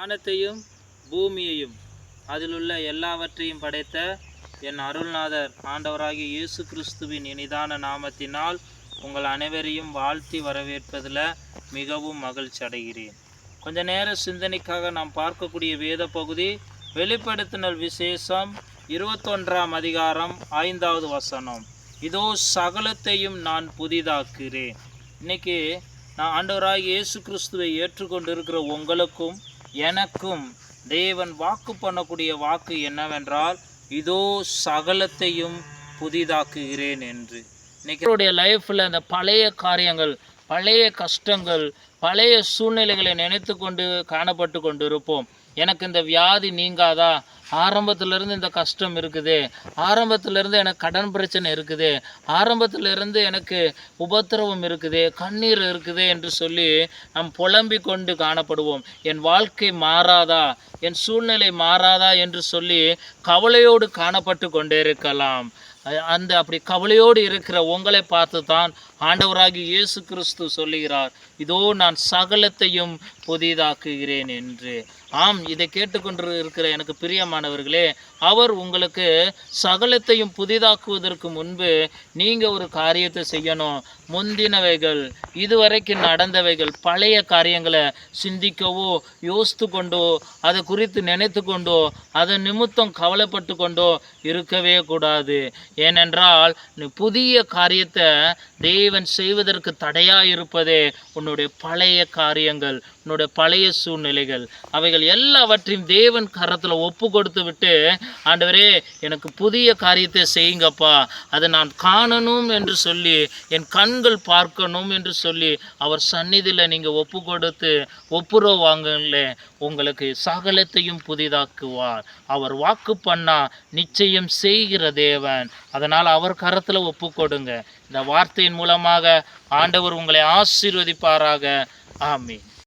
வானத்தையும் பூமியையும் அதிலுள்ள எல்லாவற்றையும் படைத்த என் அருள்நாதர் ஆண்டவராகிய இயேசு கிறிஸ்துவின் இனிதான நாமத்தினால் உங்கள் அனைவரையும் வாழ்த்தி வரவேற்பதில் மிகவும் மகிழ்ச்சி அடைகிறேன். கொஞ்ச நேர சிந்தனைக்காக நாம் பார்க்கக்கூடிய வேத பகுதி வெளிப்படுத்தினல் விசேஷம் இருபத்தொன்றாம் அதிகாரம் ஐந்தாவது வசனம். இதோ சகலத்தையும் நான் புதிதாக்குகிறேன். இன்னைக்கு நான் ஆண்டவராக இயேசு கிறிஸ்துவை ஏற்றுக்கொண்டிருக்கிற உங்களுக்கும் எனக்கும் தேவன் வாக்கு பண்ணக்கூடிய வாக்கு என்னவென்றால் இதோ சகலத்தையும் புதிதாக்குகிறேன் என்று. இன்னைக்கு லைஃப்பில் அந்த பழைய காரியங்கள் பழைய கஷ்டங்கள் பழைய சூழ்நிலைகளை நினைத்து கொண்டு காணப்பட்டு கொண்டு இருப்போம் எனக்கு இந்த வியாதி நீங்காதா? ஆரம்பத்திலிருந்து இந்த கஷ்டம் இருக்குது. ஆரம்பத்திலிருந்து எனக்கு கடன் பிரச்சனை இருக்குது. ஆரம்பத்திலிருந்து எனக்கு உபத்திரவம் இருக்குது. கண்ணீர் இருக்குது என்று சொல்லி நாம் புலம்பிக் கொண்டு காணப்படுவோம். என் வாழ்க்கை மாறாதா? என் சூழ்நிலை மாறாதா? என்று சொல்லி கவலையோடு காணப்பட்டு கொண்டே இருக்கலாம். அந்த அப்படி கவலையோடு இருக்கிற உங்களை பார்த்து தான் ஆண்டவராகி இயேசு கிறிஸ்து சொல்லுகிறார் இதோ நான் சகலத்தையும் புதிதாக்குகிறேன் என்று. ஆம் இதை கேட்டுக்கொண்டு இருக்கிற எனக்கு பிரியமானவர்களே அவர் உங்களுக்கு சகலத்தையும் புதிதாக்குவதற்கு முன்பு நீங்கள் ஒரு காரியத்தை செய்யணும். முந்தினவைகள் இதுவரைக்கும் நடந்தவைகள் பழைய காரியங்களை சிந்திக்கவோ யோசித்து கொண்டோ அதை குறித்து நினைத்து கொண்டோ அதை நிமித்தம் கவலைப்பட்டு கொண்டோ இருக்கவே கூடாது. ஏனென்றால் நீ புதிய காரியத்தை தேவன் செய்வதற்கு தடையாக இருப்பதே உன்னுடைய பழைய காரியங்கள் உன்னுடைய பழைய சூழ்நிலைகள். அவைகள் எல்லாவற்றையும் தேவன் கரத்தில் ஒப்பு கொடுத்து விட்டு ஆண்டவரே எனக்கு புதிய காரியத்தை செய்யுங்கப்பா. அதை நான் காணணும் என்று சொல்லி என் கண்கள் பார்க்கணும் என்று சொல்லி அவர் சந்நிதியில் நீங்கள் ஒப்பு கொடுத்து ஒப்புரவு வாங்கல உங்களுக்கு சகலத்தையும் புதிதாக்குவார். அவர் வாக்கு பண்ணா நிச்சயம் செய்கிற தேவன். அதனால் அவர் கரத்தில் ஒப்பு கொடுங்க. இந்த வார்த்தையின் மூலமாக ஆண்டவர் உங்களை ஆசீர்வதிப்பாராக. ஆமீன்.